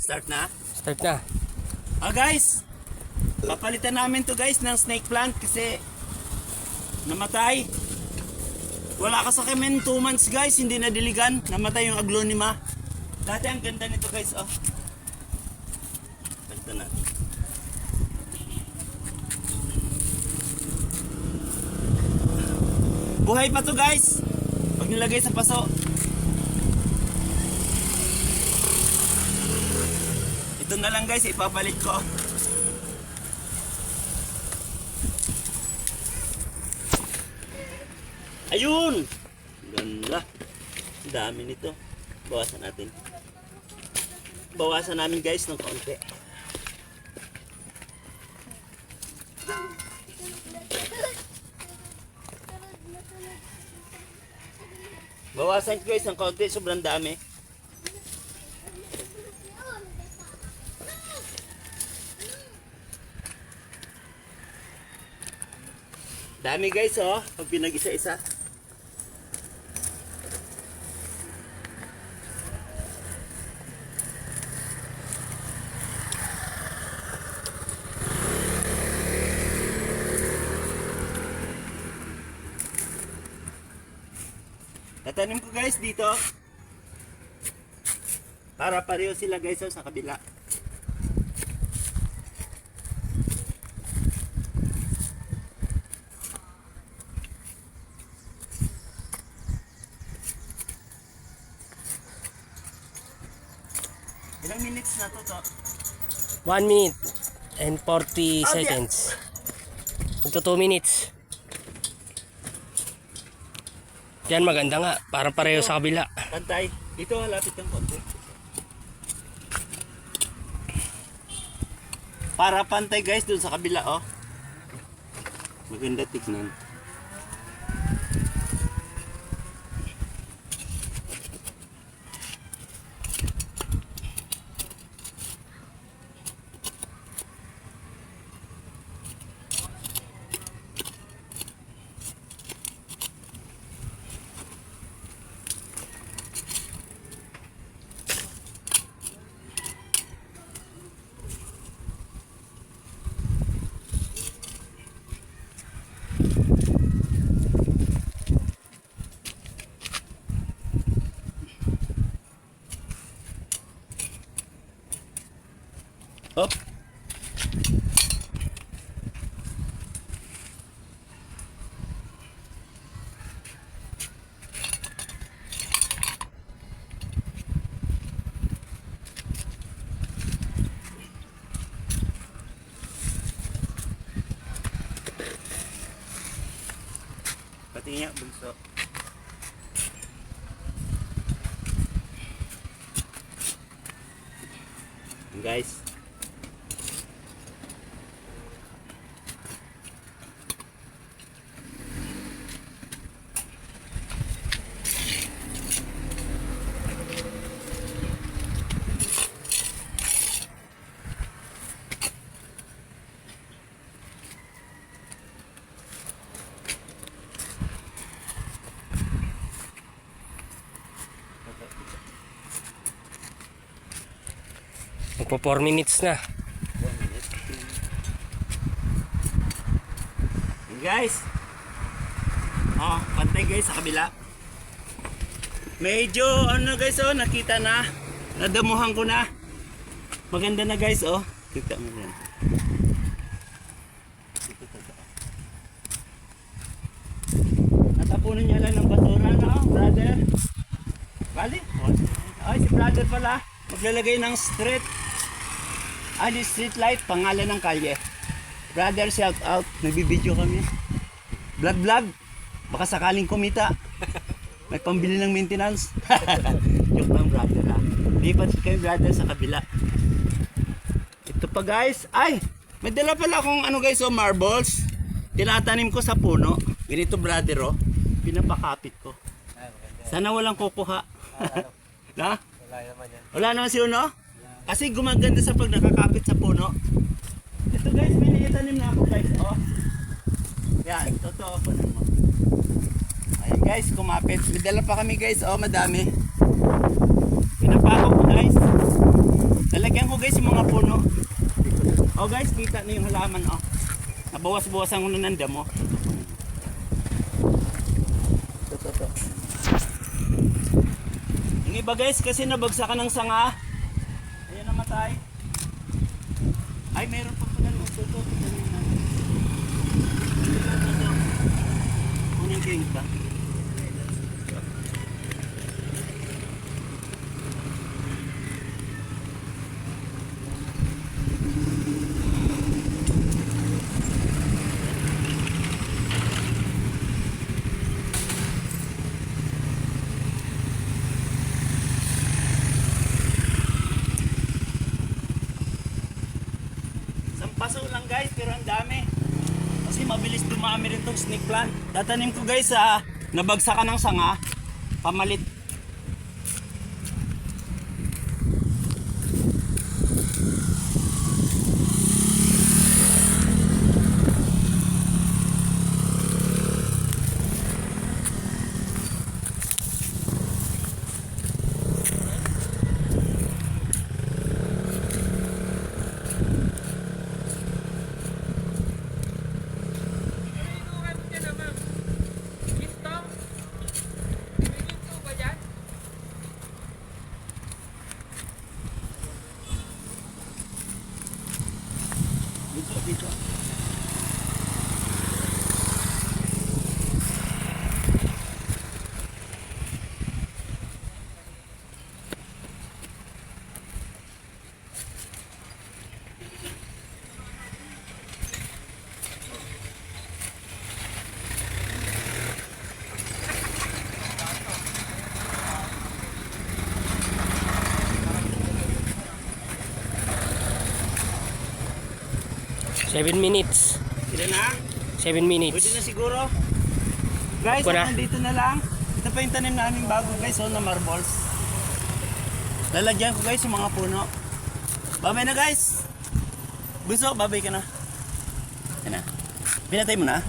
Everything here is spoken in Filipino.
Start na. Start na. Ah guys, papalitan namin to guys ng snake plant kasi namatay. Wala ka sa kemen 2 months guys, hindi na diligan. Namatay yung aglonema. Dati ang ganda nito guys, oh. Palitan natin. Buhay pa to guys. Pag nilagay sa paso. Ito na lang guys, ipapalit ko. Ayun! Ganda. Dami nito. Bawasan natin. Bawasan namin guys ng kaunti. Bawasan guys ng kaunti. Sobrang dami. Dami guys oh. Pag pinag-isa-isa. Tatanim ko guys dito. Para pareho sila guys oh, sa kabila. Ilang minutes na to to? 1 minute and 40 Oh, yeah. seconds. Ito 2 minutes. Yan maganda nga. Para pareho sa kabila. Pantay. Dito halapit ng konti. Para pantay guys dun sa kabila oh. Maganda tignan. Up. Pati nga bunso. Guys, Magpo 4 minutes na. Guys. Oh, pantay guys sa kabila. Medyo ano guys oh, nakita na. Nadamuhan ko na. Maganda na guys oh. Kita mo yan. Natapunan niya lang ng basura na oh, brother. Bali. Ay, si brother pala. Maglalagay ng street. Ah, di street light, pangalan ng kalye. Brother, shout out. Nagbibideo kami. Vlog vlog. Baka sakaling kumita. May pambili ng maintenance. Joke lang brother ha. Lipat kayo brother sa kabila. Ito pa guys. Ay! May dala pala akong ano guys oh, marbles. Tinatanim ko sa puno. Ganito brother oh. Pinapakapit ko. Sana walang kukuha. na? Wala naman si Uno? Kasi gumaganda sa pag nakakapit sa puno. Ito guys, may naitanim na ako guys. Oh. Yan, totoo po naman. Ayan guys, kumapit. May dala pa kami guys. Oh, madami. Pinapako ko guys. Lalagyan guys yung mga puno. Oh guys, kita na yung halaman oh. Nabawas-bawasan ko na ng damo. Ito, ito, ito. Yung iba guys, kasi nabagsakan ng sanga. Namatay. Ay, meron pa pala ito. Kunin ko yung iba. Isang paso lang guys, pero ang dami. Kasi mabilis dumami rin tong snake plant. Tatanim ko guys sa nabagsakan ng sanga, pamalit. 7 minutes. Pwede na? 7 minutes. Pwede na siguro. Guys, Pwede na. dito na lang. Ito pa yung tanim namin bago guys, oh, na marbles. Lalagyan ko guys yung mga puno. Babay na guys. Bunso, babay ka na. Yan na. Pinatay mo na.